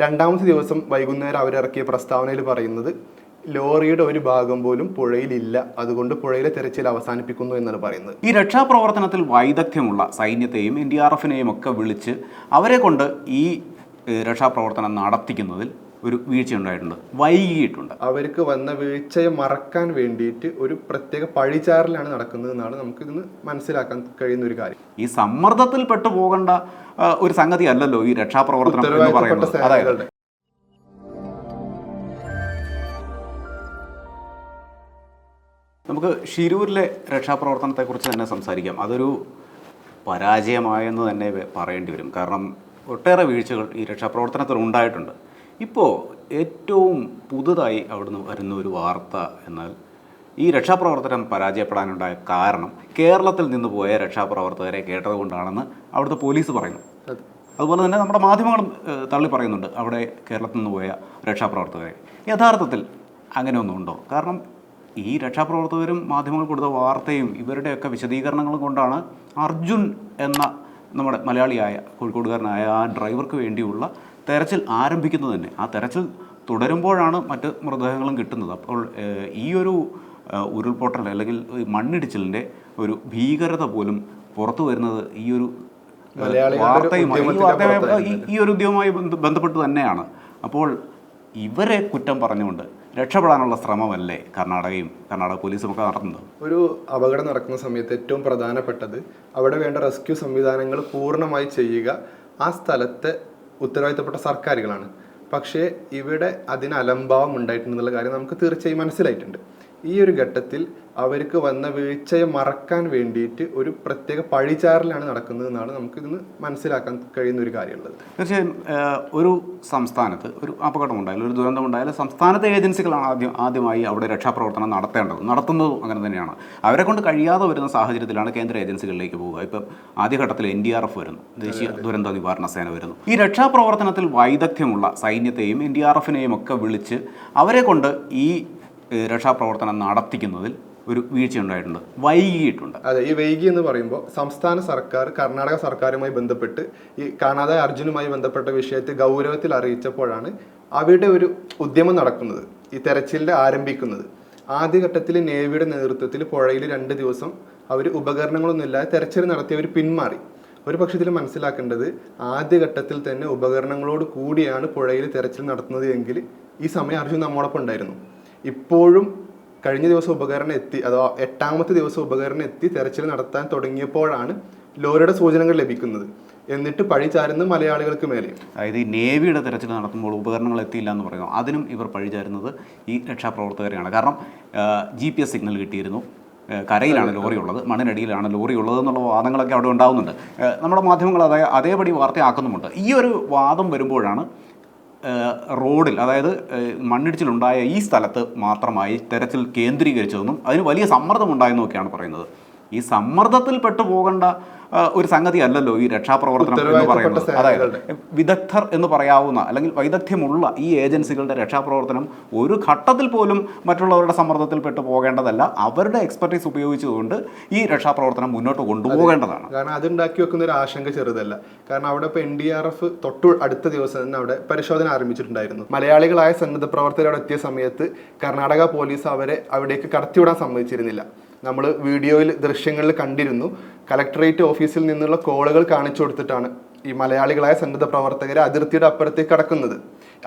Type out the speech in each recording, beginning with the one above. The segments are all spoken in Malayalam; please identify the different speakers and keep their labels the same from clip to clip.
Speaker 1: രണ്ടാമത്തെ ദിവസം വൈകുന്നേരം അവരിറക്കിയ പ്രസ്താവനയിൽ പറയുന്നത് ലോറിയുടെ ഒരു ഭാഗം പോലും പുഴയിലില്ല അതുകൊണ്ട് പുഴയിലെ തെരച്ചിൽ അവസാനിപ്പിക്കുന്നു എന്നാണ് പറയുന്നത്.
Speaker 2: ഈ രക്ഷാപ്രവർത്തനത്തിൽ വൈദഗ്ധ്യമുള്ള സൈന്യത്തെയും എൻ ഡി ആർ എഫിനെയും ഒക്കെ വിളിച്ച് അവരെ കൊണ്ട് ഈ രക്ഷാപ്രവർത്തനം നടത്തിക്കുന്നതിൽ ഒരു വീഴ്ച ഉണ്ടായിട്ടുണ്ട് വൈകിയിട്ടുണ്ട്.
Speaker 1: അവർക്ക് വന്ന വീഴ്ചയെ മറക്കാൻ വേണ്ടിയിട്ട് ഒരു പ്രത്യേക പഴിചാറിലാണ് നടക്കുന്നത് എന്നാണ് നമുക്ക് ഇതിന് മനസ്സിലാക്കാൻ കഴിയുന്ന ഒരു കാര്യം.
Speaker 2: ഈ സമ്മർദ്ദത്തിൽ പെട്ടു പോകേണ്ട ഒരു സംഗതി അല്ലല്ലോ ഈ രക്ഷാപ്രവർത്തനം എന്ന് പറയുന്നത്. അതായത് നമുക്ക് ഷിരൂരിലെ രക്ഷാപ്രവർത്തനത്തെക്കുറിച്ച് തന്നെ സംസാരിക്കാം. അതൊരു പരാജയമായെന്ന് തന്നെ പറയേണ്ടി വരും. കാരണം ഒട്ടേറെ വീഴ്ചകൾ ഈ രക്ഷാപ്രവർത്തനത്തിൽ ഉണ്ടായിട്ടുണ്ട്. ഇപ്പോൾ ഏറ്റവും പുതുതായി അവിടുന്ന് വരുന്ന ഒരു വാർത്ത എന്നാൽ ഈ രക്ഷാപ്രവർത്തനം പരാജയപ്പെടാനുണ്ടായ കാരണം കേരളത്തിൽ നിന്ന് പോയ രക്ഷാപ്രവർത്തകരെ കേട്ടതുകൊണ്ടാണെന്ന് അവിടുത്തെ പോലീസ് പറയുന്നു. അതുപോലെ തന്നെ നമ്മുടെ മാധ്യമങ്ങളും തള്ളി പറയുന്നുണ്ട് അവിടെ കേരളത്തിൽ നിന്ന് പോയ രക്ഷാപ്രവർത്തകരെ. യഥാർത്ഥത്തിൽ അങ്ങനെയൊന്നും ഉണ്ടോ? കാരണം ഈ രക്ഷാപ്രവർത്തകരും മാധ്യമങ്ങൾ കൊടുത്ത വാർത്തയും ഇവരുടെയൊക്കെ വിശദീകരണങ്ങളും കൊണ്ടാണ് അർജുൻ എന്ന നമ്മുടെ മലയാളിയായ കോഴിക്കോടുകാരനായ ആ ഡ്രൈവർക്ക് വേണ്ടിയുള്ള തെരച്ചിൽ ആരംഭിക്കുന്നത് തന്നെ. ആ തെരച്ചിൽ തുടരുമ്പോഴാണ് മറ്റ് മൃതദേഹങ്ങളും കിട്ടുന്നത്. അപ്പോൾ ഈ ഒരു ഉരുൾപൊട്ടൽ അല്ലെങ്കിൽ മണ്ണിടിച്ചിലിന്റെ ഒരു ഭീകരത പോലും പുറത്തു വരുന്നത് ഈ ഒരു വാർത്തയുമായി ഈ ഒരു ഉദ്യമവുമായി ബന്ധ- ബന്ധപ്പെട്ട് തന്നെയാണ്. അപ്പോൾ ഇവരെ കുറ്റം പറഞ്ഞുകൊണ്ട് രക്ഷപ്പെടാനുള്ള ശ്രമമല്ലേ കർണാടകയും കർണാടക പോലീസും ഒക്കെ നടത്തുന്നത്?
Speaker 1: ഒരു അപകടം നടക്കുന്ന സമയത്ത് ഏറ്റവും പ്രധാനപ്പെട്ടത് അവിടെ വേണ്ട റെസ്ക്യൂ സംവിധാനങ്ങൾ പൂർണമായി ചെയ്യുക ആ സ്ഥലത്തെ ഉത്തരവാദിത്തപ്പെട്ട സർക്കാരുകളാണ്. പക്ഷേ ഇവിടെ അതിന് അലംഭാവം ഉണ്ടായിട്ടുണ്ടെന്നുള്ള കാര്യം നമുക്ക് തീർച്ചയായും മനസ്സിലായിട്ടുണ്ട്. ഈ ഒരു ഘട്ടത്തിൽ അവർക്ക് വന്ന വീഴ്ചയെ മറക്കാൻ വേണ്ടിയിട്ട് ഒരു പ്രത്യേക പഴിചാറിലാണ് നടക്കുന്നത് എന്നാണ് നമുക്ക് ഇതിന് മനസ്സിലാക്കാൻ കഴിയുന്ന ഒരു കാര്യമുള്ളത്.
Speaker 2: തീർച്ചയായും ഒരു സംസ്ഥാനത്ത് ഒരു അപകടമുണ്ടായാലും ഒരു ദുരന്തമുണ്ടായാലും സംസ്ഥാനത്തെ ഏജൻസികളാണ് ആദ്യം ആദ്യമായി അവിടെ രക്ഷാപ്രവർത്തനം നടത്തേണ്ടത് നടത്തുന്നതും അങ്ങനെ തന്നെയാണ്. അവരെ കൊണ്ട് കഴിയാതെ വരുന്ന സാഹചര്യത്തിലാണ് കേന്ദ്ര ഏജൻസികളിലേക്ക് പോവുക. ഇപ്പം ആദ്യഘട്ടത്തിൽ എൻ ഡി ആർ എഫ് വരുന്നു ദേശീയ ദുരന്ത നിവാരണ സേന വരുന്നു. ഈ രക്ഷാപ്രവർത്തനത്തിൽ വൈദഗ്ധ്യമുള്ള സൈന്യത്തെയും എൻ ഡി ആർ എഫിനെയും ഒക്കെ വിളിച്ച് അവരെ കൊണ്ട് ഈ രക്ഷാപ്രവർത്തനം നടത്തിക്കുന്നതിൽ ഒരു വീഴ്ച ഉണ്ടായിട്ടുണ്ട് വൈകിയിട്ടുണ്ട്.
Speaker 1: അതെ ഈ വൈകി എന്ന് പറയുമ്പോൾ സംസ്ഥാന സർക്കാർ കർണാടക സർക്കാരുമായി ബന്ധപ്പെട്ട് ഈ കാണാതെ അർജുനുമായി ബന്ധപ്പെട്ട വിഷയത്തെ ഗൗരവത്തിൽ അറിയിച്ചപ്പോഴാണ് അവിടെ ഒരു ഉദ്യമം നടക്കുന്നത് ഈ തെരച്ചിലിന്റെ ആരംഭിക്കുന്നത്. ആദ്യഘട്ടത്തിൽ നേവിയുടെ നേതൃത്വത്തിൽ പുഴയിൽ രണ്ട് ദിവസം അവർ ഉപകരണങ്ങളൊന്നുമില്ലാതെ തെരച്ചിൽ നടത്തി അവർ പിന്മാറി. ഒരു പക്ഷേ ഇതിൽ മനസ്സിലാക്കേണ്ടത് ആദ്യഘട്ടത്തിൽ തന്നെ ഉപകരണങ്ങളോട് കൂടിയാണ് പുഴയിൽ തെരച്ചിൽ നടത്തുന്നത് എങ്കിൽ ഈ സമയം അർജുൻ നമ്മോടൊപ്പം ഉണ്ടായിരുന്നു. ഇപ്പോഴും കഴിഞ്ഞ ദിവസം ഉപകരണം എത്തി അതോ എട്ടാമത്തെ ദിവസം ഉപകരണം എത്തി തെരച്ചിൽ നടത്താൻ തുടങ്ങിയപ്പോഴാണ് ലോറിയുടെ സൂചനകൾ ലഭിക്കുന്നത്. എന്നിട്ട് പഴി ചാരുന്നത് മലയാളികൾക്ക് മേലെ.
Speaker 2: അതായത് ഈ നേവിയുടെ തെരച്ചിൽ നടത്തുമ്പോൾ ഉപകരണങ്ങൾ എത്തിയില്ല എന്ന് പറയുന്നു. അതിനും ഇവർ പഴി ചാരുന്നത് ഈ രക്ഷാപ്രവർത്തകരെയാണ്. കാരണം ജി പി എസ് സിഗ്നൽ കിട്ടിയിരുന്നു. കരയിലാണ് ലോറി ഉള്ളത് മണ്ണിനടിയിലാണ് ലോറി ഉള്ളത് എന്നുള്ള വാദങ്ങളൊക്കെ അവിടെ ഉണ്ടാകുന്നുണ്ട് നമ്മുടെ മാധ്യമങ്ങൾ അതേ അതേപടി വാർത്തയാക്കുന്നുമുണ്ട്. ഈ ഒരു വാദം വരുമ്പോഴാണ് റോഡിൽ അതായത് മണ്ണിടിച്ചിലുണ്ടായ ഈ സ്ഥലത്ത് മാത്രമായി തെരച്ചിൽ കേന്ദ്രീകരിച്ചതെന്നും അതിന് വലിയ സമ്മർദ്ദമുണ്ടായെന്നും ഒക്കെയാണ് പറയുന്നത്. ഈ സമ്മർദ്ദത്തിൽ പെട്ടു പോകേണ്ട ഒരു സംഗതി അല്ലല്ലോ ഈ രക്ഷാപ്രവർത്തനം എന്ന് പറയുന്നത്. അതായത്. വിദഗ്ധർ എന്ന് പറയാവുന്ന അല്ലെങ്കിൽ വൈദഗ്ധ്യമുള്ള ഈ ഏജൻസികളുടെ രക്ഷാപ്രവർത്തനം ഒരു ഘട്ടത്തിൽ പോലും മറ്റുള്ളവരുടെ സമ്മർദ്ദത്തിൽ പെട്ടു പോകേണ്ടതല്ല. അവരുടെ എക്സ്പെർട്ടീസ് ഉപയോഗിച്ചുകൊണ്ട് ഈ രക്ഷാപ്രവർത്തനം മുന്നോട്ട് കൊണ്ടുപോകേണ്ടതാണ്.
Speaker 1: കാരണം അതുണ്ടാക്കി വെക്കുന്ന ഒരു ആശങ്ക ചെറുതല്ല. കാരണം അവിടെ ഇപ്പോൾ എൻ ഡി ആർ എഫ് തൊട്ടു അടുത്ത ദിവസം തന്നെ അവിടെ പരിശോധന ആരംഭിച്ചിട്ടുണ്ടായിരുന്നു. മലയാളികളായ സന്നദ്ധ പ്രവർത്തകർ അവിടെ എത്തിയ സമയത്ത് കർണാടക പോലീസ് അവരെ അവിടേക്ക് കടത്തിവിടാൻ സമ്മതിച്ചിരുന്നില്ല. നമ്മൾ വീഡിയോയിൽ ദൃശ്യങ്ങളിൽ കണ്ടിരുന്നു. കലക്ടറേറ്റ് ഓഫീസിൽ നിന്നുള്ള കോളുകൾ കാണിച്ചു കൊടുത്തിട്ടാണ് ഈ മലയാളികളായ സന്നദ്ധ പ്രവർത്തകരെ അതിർത്തിയുടെ അപ്പുറത്തേക്ക് കടക്കുന്നത്.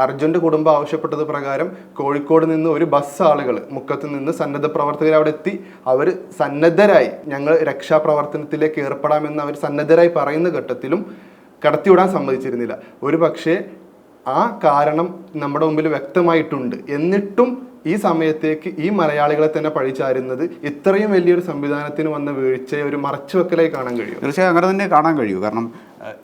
Speaker 1: അർജുന്റെ കുടുംബം ആവശ്യപ്പെട്ടത് പ്രകാരം കോഴിക്കോട് നിന്ന് ഒരു ബസ് ആളുകൾ മുക്കത്ത് നിന്ന് സന്നദ്ധ പ്രവർത്തകർ അവിടെ എത്തി. അവർ സന്നദ്ധരായി. ഞങ്ങൾ രക്ഷാപ്രവർത്തനത്തിലേക്ക് ഏർപ്പെടാമെന്ന് അവർ സന്നദ്ധരായി പറയുന്ന ഘട്ടത്തിലും കടത്തിവിടാൻ സമ്മതിച്ചിരുന്നില്ല. ഒരു പക്ഷേ ആ കാരണം നമ്മുടെ മുമ്പിൽ വ്യക്തമായിട്ടുണ്ട്. എന്നിട്ടും ഈ സമയത്തേക്ക് ഈ മലയാളികളെ തന്നെ പഴിച്ചാരുന്നത് ഇത്രയും വലിയൊരു സംവിധാനത്തിന് വന്ന വീഴ്ചയെ ഒരു മറച്ചുവെക്കലായി കാണാൻ കഴിയും.
Speaker 2: തീർച്ചയായും അങ്ങനെ തന്നെ കാണാൻ കഴിയൂ. കാരണം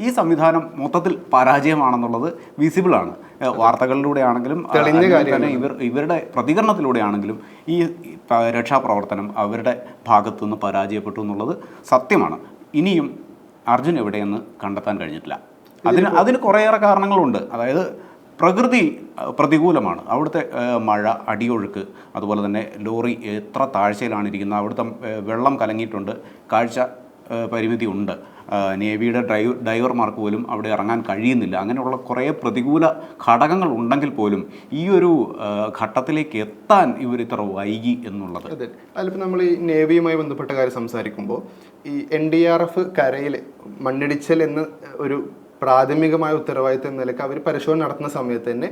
Speaker 2: ഈ സംവിധാനം മൊത്തത്തിൽ പരാജയമാണെന്നുള്ളത് വിസിബിളാണ്. വാർത്തകളിലൂടെയാണെങ്കിലും വാർത്തകളിലൂടെ ആണെങ്കിലും
Speaker 1: തെളിഞ്ഞ കാര്യം.
Speaker 2: തന്നെ ഇവർ ഇവരുടെ പ്രതികരണത്തിലൂടെയാണെങ്കിലും ഈ ഈ രക്ഷാപ്രവർത്തനം അവരുടെ ഭാഗത്തു നിന്ന് പരാജയപ്പെട്ടു എന്നുള്ളത് സത്യമാണ്. ഇനിയും അർജുൻ എവിടെയെന്ന് കണ്ടെത്താൻ കഴിഞ്ഞിട്ടില്ല. അതിന് അതിന് കുറേയേറെ കാരണങ്ങളുണ്ട്. അതായത് പ്രകൃതി പ്രതികൂലമാണ്. അവിടുത്തെ മഴ അടിയൊഴുക്ക് അതുപോലെ തന്നെ ലോറി എത്ര താഴ്ചയിലാണ് ഇരിക്കുന്നത് അവിടുത്തെ വെള്ളം കലങ്ങിയിട്ടുണ്ട് കാഴ്ച പരിമിതി ഉണ്ട് നേവിയുടെ ഡ്രൈവ് ഡ്രൈവർമാർക്ക് പോലും അവിടെ ഇറങ്ങാൻ കഴിയുന്നില്ല. അങ്ങനെയുള്ള കുറേ പ്രതികൂല ഘടകങ്ങൾ ഉണ്ടെങ്കിൽ പോലും ഈ ഒരു ഘട്ടത്തിലേക്ക് എത്താൻ ഇവർ ഇത്ര വൈകി എന്നുള്ളത്.
Speaker 1: അതെ. അതിലിപ്പോൾ നമ്മൾ ഈ നേവിയുമായി ബന്ധപ്പെട്ട കാര്യം സംസാരിക്കുമ്പോൾ ഈ എൻ ഡി ആർ എഫ് കരയിൽ മണ്ണിടിച്ചൽ എന്ന് ഒരു പ്രാഥമികമായ ഉത്തരവാദിത്തം നിലയ്ക്ക് അവർ പരിശോധന നടത്തുന്ന സമയത്ത് തന്നെ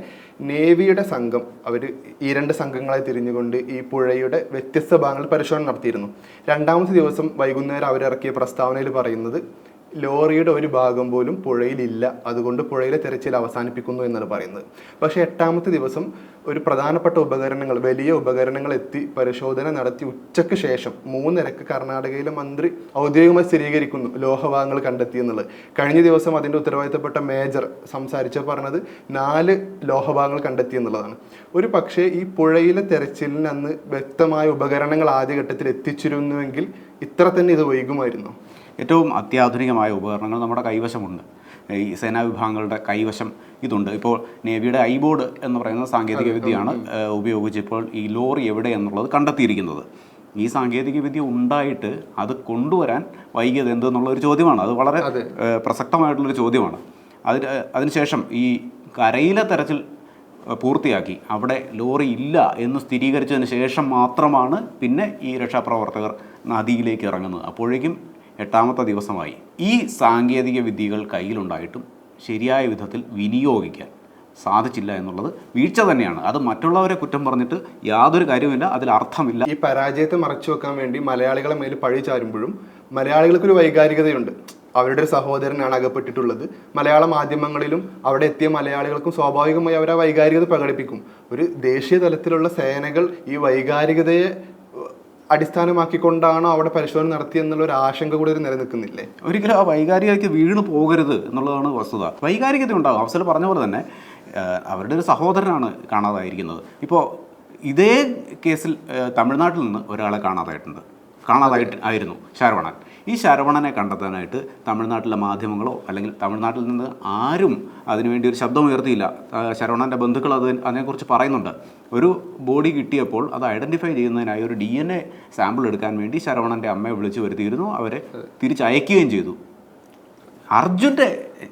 Speaker 1: നേവിയുടെ സംഘം അവർ ഈ രണ്ട് സംഘങ്ങളെ തിരിഞ്ഞുകൊണ്ട് ഈ പുഴയുടെ വ്യത്യസ്ത ഭാഗങ്ങളിൽ പരിശോധന നടത്തിയിരുന്നു. രണ്ടാമത്തെ ദിവസം വൈകുന്നേരം അവരിറക്കിയ പ്രസ്താവനയിൽ പറയുന്നത് ലോറിയുടെ ഒരു ഭാഗം പോലും പുഴയിലില്ല. അതുകൊണ്ട് പുഴയിലെ തിരച്ചിൽ അവസാനിപ്പിക്കുന്നു എന്നാണ് പറയുന്നത്. പക്ഷേ എട്ടാമത്തെ ദിവസം ഒരു പ്രധാനപ്പെട്ട ഉപകരണങ്ങൾ വലിയ ഉപകരണങ്ങൾ എത്തി പരിശോധന നടത്തി ഉച്ചയ്ക്ക് ശേഷം മൂന്നരക്ക് കർണാടകയിലെ മന്ത്രി ഔദ്യോഗികമായി സ്ഥിരീകരിക്കുന്നു ലോഹഭാഗങ്ങൾ കണ്ടെത്തി എന്നുള്ളത്. കഴിഞ്ഞ ദിവസം അതിന്റെ ഉത്തരവാദിത്തപ്പെട്ട മേജർ സംസാരിച്ച പറഞ്ഞത് നാല് ലോഹഭാഗങ്ങൾ കണ്ടെത്തി എന്നുള്ളതാണ്. ഒരു പക്ഷേ ഈ പുഴയിലെ തെരച്ചിലിന് അന്ന് വ്യക്തമായ ഉപകരണങ്ങൾ ആദ്യഘട്ടത്തിൽ എത്തിച്ചിരുന്നുവെങ്കിൽ ഇത്ര തന്നെ ഇത് വൈകുമായിരുന്നു
Speaker 2: ഏറ്റവും അത്യാധുനികമായ ഉപകരണങ്ങൾ നമ്മുടെ കൈവശമുണ്ട്. ഈ സേനാ വിഭാഗങ്ങളുടെ കൈവശം ഇതുണ്ട്. ഇപ്പോൾ നേവിയുടെ ഐബോർഡ് എന്ന് പറയുന്ന സാങ്കേതിക വിദ്യയാണ് ഉപയോഗിച്ച് ഇപ്പോൾ ഈ ലോറി എവിടെ എന്നുള്ളത് കണ്ടെത്തിയിരിക്കുന്നത്. ഈ സാങ്കേതിക വിദ്യ ഉണ്ടായിട്ട് അത് കൊണ്ടുവരാൻ വൈകിയത് എന്തെന്നുള്ളൊരു ചോദ്യമാണ്. അത് വളരെ പ്രസക്തമായിട്ടുള്ളൊരു ചോദ്യമാണ്. അതിന് അതിനുശേഷം ഈ കരയിലെ തെരച്ചിൽ പൂർത്തിയാക്കി അവിടെ ലോറി ഇല്ല എന്ന് സ്ഥിരീകരിച്ചതിന് ശേഷം മാത്രമാണ് പിന്നെ ഈ രക്ഷാപ്രവർത്തകർ നദിയിലേക്ക് ഇറങ്ങുന്നത്. അപ്പോഴേക്കും എട്ടാമത്തെ ദിവസമായി ഈ സാങ്കേതിക വിദ്യകൾ കയ്യിലുണ്ടായിട്ടും ശരിയായ വിധത്തിൽ വിനിയോഗിക്കാൻ സാധിച്ചില്ല എന്നുള്ളത് വീഴ്ച തന്നെയാണ്. അത് മറ്റുള്ളവരെ കുറ്റം പറഞ്ഞിട്ട് യാതൊരു കാര്യമില്ല അതിൽ അർത്ഥമില്ല.
Speaker 1: ഈ പരാജയത്തെ മറച്ചു വെക്കാൻ വേണ്ടി മലയാളികളെ മേൽ പഴി ചാരുമ്പോഴും മലയാളികൾക്കൊരു വൈകാരികതയുണ്ട്. അവരുടെ ഒരു സഹോദരനാണ് അകപ്പെട്ടിട്ടുള്ളത്. മലയാള മാധ്യമങ്ങളിലും അവിടെ എത്തിയ മലയാളികൾക്കും സ്വാഭാവികമായി അവർ ആ വൈകാരികത പ്രകടിപ്പിക്കും. ഒരു ദേശീയ തലത്തിലുള്ള സേനകൾ ഈ വൈകാരികതയെ അടിസ്ഥാനമാക്കിക്കൊണ്ടാണോ അവിടെ പരിശോധന നടത്തിയെന്നുള്ള ഒരു ആശങ്ക കൂടി ഒരു നിലനിൽക്കുന്നില്ലേ?
Speaker 2: ഒരിക്കലും ആ വൈകാരികതയ്ക്ക് വീണ് പോകരുത് എന്നുള്ളതാണ് വസ്തുത. വൈകാരികത ഉണ്ടാകും. അവസരം പറഞ്ഞ പോലെ തന്നെ അവരുടെ ഒരു സഹോദരനാണ് കാണാതായിരിക്കുന്നത്. ഇപ്പോൾ ഇതേ കേസിൽ തമിഴ്നാട്ടിൽ നിന്ന് ഒരാളെ കാണാതായിട്ടുണ്ട്. കാണാതായിട്ട് ആയിരുന്നു ശരവണൻ. ഈ ശരവണനെ കണ്ടെത്താനായിട്ട് തമിഴ്നാട്ടിലെ മാധ്യമങ്ങളോ അല്ലെങ്കിൽ തമിഴ്നാട്ടിൽ നിന്ന് ആരും അതിനുവേണ്ടി ഒരു ശബ്ദം ഉയർത്തിയില്ല. ശരവണന്റെ ബന്ധുക്കൾ അത് അതിനെക്കുറിച്ച് പറയുന്നുണ്ട്. ഒരു ബോഡി കിട്ടിയപ്പോൾ അത് ഐഡന്റിഫൈ ചെയ്യുന്നതിനായി ഒരു ഡി എൻ എ സാമ്പിൾ എടുക്കാൻ വേണ്ടി ശരവണന്റെ അമ്മയെ വിളിച്ചു വരുത്തിയിരുന്നു. അവരെ തിരിച്ചയക്കുകയും ചെയ്തു. അർജുന്റെ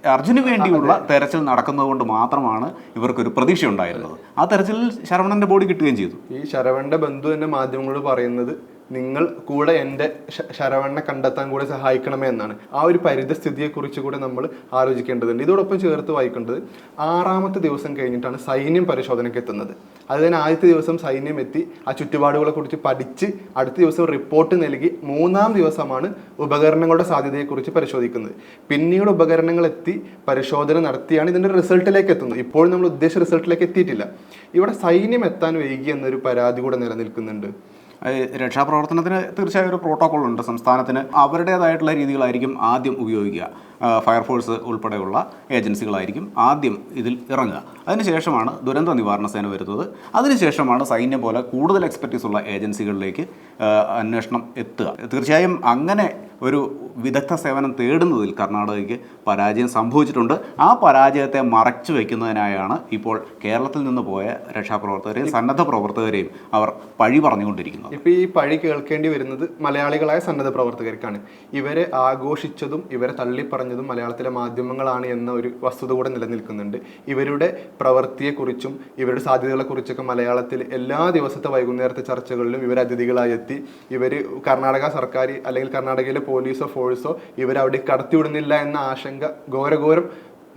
Speaker 2: അർജുന് വേണ്ടിയുള്ള തെരച്ചിൽ നടക്കുന്നത് കൊണ്ട് മാത്രമാണ് ഇവർക്കൊരു പ്രതീക്ഷ ഉണ്ടായിരുന്നത് ആ തെരച്ചിലിൽ ശരവണന്റെ ബോഡി കിട്ടുകയും ചെയ്തു.
Speaker 1: ഈ ശരവണന്റെ ബന്ധു തന്നെ മാധ്യമങ്ങളോട് പറയുന്നത് നിങ്ങൾ കൂടെ എന്റെ ശരവണ്ണ കണ്ടെത്താൻ കൂടെ സഹായിക്കണമേ എന്നാണ്. ആ ഒരു പരിതസ്ഥിതിയെക്കുറിച്ച് കൂടെ നമ്മൾ ആലോചിക്കേണ്ടതുണ്ട്. ഇതോടൊപ്പം ചേർത്ത് വായിക്കേണ്ടത് ആറാമത്തെ ദിവസം കഴിഞ്ഞിട്ടാണ് സൈന്യം പരിശോധനയ്ക്ക് എത്തുന്നത്. അത് തന്നെ ആദ്യത്തെ ദിവസം സൈന്യം എത്തി ആ ചുറ്റുപാടുകളെ കുറിച്ച് പഠിച്ച് അടുത്ത ദിവസം റിപ്പോർട്ട് നൽകി മൂന്നാം ദിവസമാണ് ഉപകരണങ്ങളുടെ സാധ്യതയെക്കുറിച്ച് പരിശോധിക്കുന്നത്. പിന്നീട് ഉപകരണങ്ങൾ എത്തി പരിശോധന നടത്തിയാണ് ഇതിന്റെ റിസൾട്ടിലേക്ക് എത്തുന്നത്. ഇപ്പോഴും നമ്മൾ ഉദ്ദേശിച്ച റിസൾട്ടിലേക്ക് എത്തിയിട്ടില്ല. ഇവിടെ സൈന്യം എത്താൻ വൈകി എന്നൊരു പരാതി കൂടെ നിലനിൽക്കുന്നുണ്ട്.
Speaker 2: രക്ഷാപ്രവർത്തനത്തിന് തീർച്ചയായും ഒരു പ്രോട്ടോകോൾ ഉണ്ട് സംസ്ഥാനത്തിന്. അവരുടേതായിട്ടുള്ള രീതികളായിരിക്കും ആദ്യം ഉപയോഗിക്കുക. ഫയർഫോഴ്സ് ഉൾപ്പെടെയുള്ള ഏജൻസികളായിരിക്കും ആദ്യം ഇതിൽ ഇറങ്ങുക. അതിനുശേഷമാണ് ദുരന്ത നിവാരണ സേന വരുന്നത്. അതിനുശേഷമാണ് സൈന്യം പോലെ കൂടുതൽ എക്സ്പെർട്ടീസ് ഉള്ള ഏജൻസികളിലേക്ക് അന്വേഷണം എത്തുക. തീർച്ചയായും അങ്ങനെ ഒരു വിദഗ്ധ സേവനം തേടുന്നതിൽ കർണാടകയ്ക്ക് പരാജയം സംഭവിച്ചിട്ടുണ്ട്. ആ പരാജയത്തെ മറച്ചു വയ്ക്കുന്നതിനായാണ് ഇപ്പോൾ കേരളത്തിൽ നിന്ന് പോയ രക്ഷാപ്രവർത്തകരെയും സന്നദ്ധ പ്രവർത്തകരെയും അവർ പഴി പറഞ്ഞുകൊണ്ടിരിക്കുന്നത്.
Speaker 1: ഇപ്പോൾ ഈ പഴി കേൾക്കേണ്ടി വരുന്നത് മലയാളികളായ സന്നദ്ധ പ്രവർത്തകർക്കാണ്. ഇവരെ ആഘോഷിച്ചതും ഇവരെ തള്ളിപ്പറഞ്ഞതും മലയാളത്തിലെ മാധ്യമങ്ങളാണ് എന്ന ഒരു വസ്തുത കൂടെ നിലനിൽക്കുന്നുണ്ട്. ഇവരുടെ പ്രവൃത്തിയെക്കുറിച്ചും ഇവരുടെ സാധ്യതകളെക്കുറിച്ചൊക്കെ മലയാളത്തിൽ എല്ലാ ദിവസത്തെ വൈകുന്നേരത്തെ ചർച്ചകളിലും ഇവർ അതിഥികളായി എത്തി. ഇവർ കർണാടക സർക്കാർ അല്ലെങ്കിൽ കർണാടകയിലെ പോലീസോ ഫോഴ്സോ ഇവരവിടെ കടത്തിവിടുന്നില്ല എന്ന ആശങ്ക ഘോരഘോരം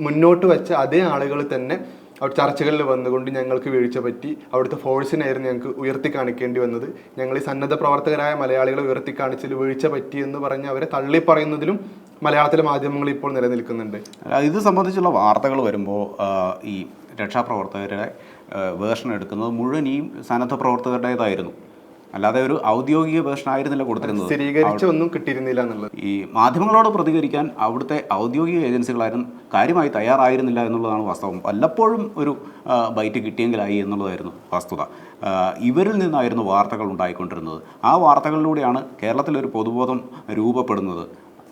Speaker 1: മുന്നോട്ട് വെച്ച അതേ ആളുകൾ തന്നെ അവിടെ ചർച്ചകളിൽ വന്നുകൊണ്ട് ഞങ്ങൾക്ക് വീഴ്ച പറ്റി അവിടുത്തെ ഫോഴ്സിനായിരുന്നു ഞങ്ങൾക്ക് ഉയർത്തി കാണിക്കേണ്ടി വന്നത്. ഞങ്ങൾ ഈ സന്നദ്ധ പ്രവർത്തകരായ മലയാളികളെ ഉയർത്തി കാണിച്ചതിൽ വീഴ്ച പറ്റി എന്ന് പറഞ്ഞ് അവരെ തള്ളി പറയുന്നതിലും മലയാളത്തിലെ മാധ്യമങ്ങൾ ഇപ്പോൾ നിലനിൽക്കുന്നുണ്ട്.
Speaker 2: ഇത് സംബന്ധിച്ചുള്ള വാർത്തകൾ വരുമ്പോൾ ഈ രക്ഷാപ്രവർത്തകരുടെ വേർഷൻ എടുക്കുന്നത് മുഴുവൻ ഈ സന്നദ്ധ പ്രവർത്തകരുടേതായിരുന്നു. അല്ലാതെ ഒരു ഔദ്യോഗിക വേർഷൻ ആയിരുന്നില്ല കൊടുത്തിരുന്നത്.
Speaker 1: സ്ഥിരീകരിച്ച ഒന്നും കിട്ടിയിരുന്നില്ല എന്നുള്ളത്.
Speaker 2: ഈ മാധ്യമങ്ങളോട് പ്രതികരിക്കാൻ അവിടുത്തെ ഔദ്യോഗിക ഏജൻസികളാരും കാര്യമായി തയ്യാറായിരുന്നില്ല എന്നുള്ളതാണ് വാസ്തവം. വല്ലപ്പോഴും ഒരു ബൈറ്റ് കിട്ടിയെങ്കിലായി എന്നുള്ളതായിരുന്നു വസ്തുത. ഇവരിൽ നിന്നായിരുന്നു വാർത്തകൾ ഉണ്ടായിക്കൊണ്ടിരുന്നത്. ആ വാർത്തകളിലൂടെയാണ് കേരളത്തിലൊരു പൊതുബോധം രൂപപ്പെടുന്നത്.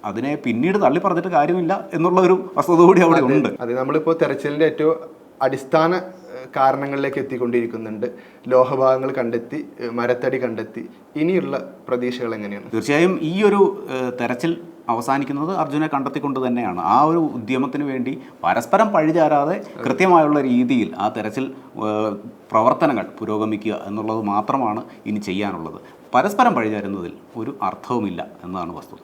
Speaker 2: അതിനെ പിന്നീട് തള്ളി പറഞ്ഞിട്ട് കാര്യമില്ല എന്നുള്ള ഒരു വസ്തുത കൂടി അവിടെ ഉണ്ട്.
Speaker 1: അത്. നമ്മളിപ്പോൾ തെരച്ചിലിന്റെ ഏറ്റവും അടിസ്ഥാന കാരണങ്ങളിലേക്ക് എത്തിക്കൊണ്ടിരിക്കുന്നുണ്ട്. ലോഹഭാഗങ്ങൾ കണ്ടെത്തി മരത്തടി കണ്ടെത്തി. ഇനിയുള്ള പ്രതീക്ഷകൾ എങ്ങനെയാണ്?
Speaker 2: തീർച്ചയായും ഈ ഒരു തെരച്ചിൽ അവസാനിക്കുന്നത് അർജുനെ കണ്ടെത്തിക്കൊണ്ട് തന്നെയാണ്. ആ ഒരു ഉദ്യമത്തിന് വേണ്ടി പരസ്പരം പഴിചാരാതെ കൃത്യമായുള്ള രീതിയിൽ ആ തെരച്ചിൽ പ്രവർത്തനങ്ങൾ പുരോഗമിക്കുക എന്നുള്ളത് മാത്രമാണ് ഇനി ചെയ്യാനുള്ളത്. പരസ്പരം പഴിചാരുന്നതിൽ ഒരു അർത്ഥവുമില്ല എന്നതാണ് വസ്തുത.